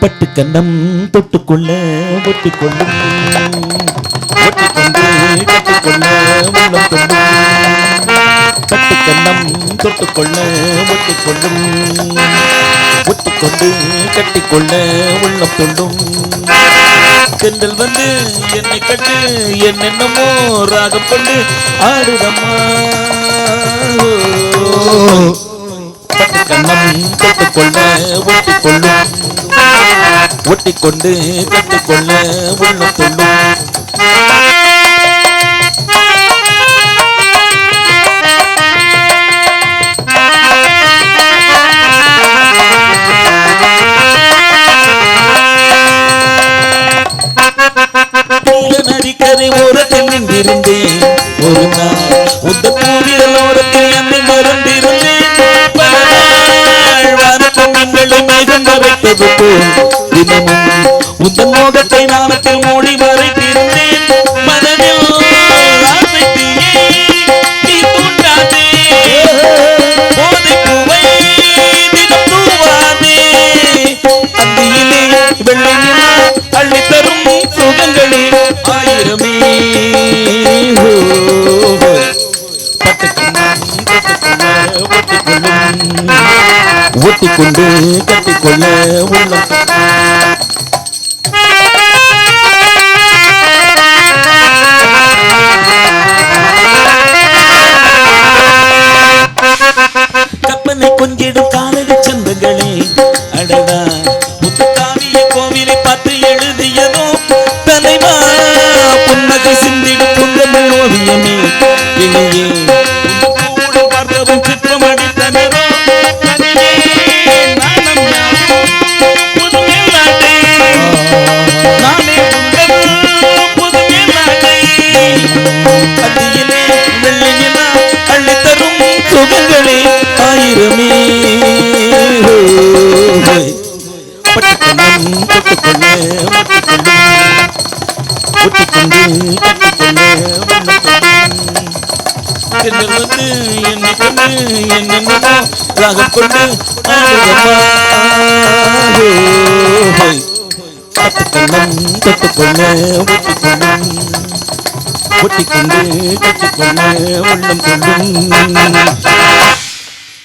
பட்டு கண்ணம் தொட்டுக்கொள்ள ஒட்டிக்கொள்ளும் ஒட்டிக்கொண்டு கட்டிக்கொள்ள உள்ளம் கொள்ளும் பட்டு கண்ணம் தொட்டுக்கொள்ள ஒட்டிக்கொள்ளும். ஒட்டிக்கொண்டு கட்டிக்கொள்ள உள்ளம் துள்ளும் தென்றல் வந்து என்னை கட்டு என்னென்னமோ ராகம் கொண்டு ஆடுதம்மா. பட்டு கண்ணம் தொட்டுக்கொள்ள ஒட்டிக்கொள்ளும். ஒட்டிக்கொண்டு கட்டிக்கொள்ள உள்ளம் துள்ளும். நதிக்கரை ஓரத்தில் நின்றிருந்தேன். ஒரு நாள் உந்த பூவிரல் ஓரத்தில் என்னை மறந்திருந்தேன். வானத்தில் மேகம் போல். தினமும் உந்த மோகத்தை நாமத்தில் மூடி மறைத்திருந்தேன். மனதில் ஆசை ஒட்டிக்கொண்டு கட்டிக்கொள்ள உள்ளம் என்னை கண்டு என்னென்னமோ ராகம் கொண்டு ஆடுதம்மா. தொட்டுக்கொள்ள ஒட்டிக்கொள்ளும் ஒட்டிக்கொண்டு உள்ளம் கொள்ளும்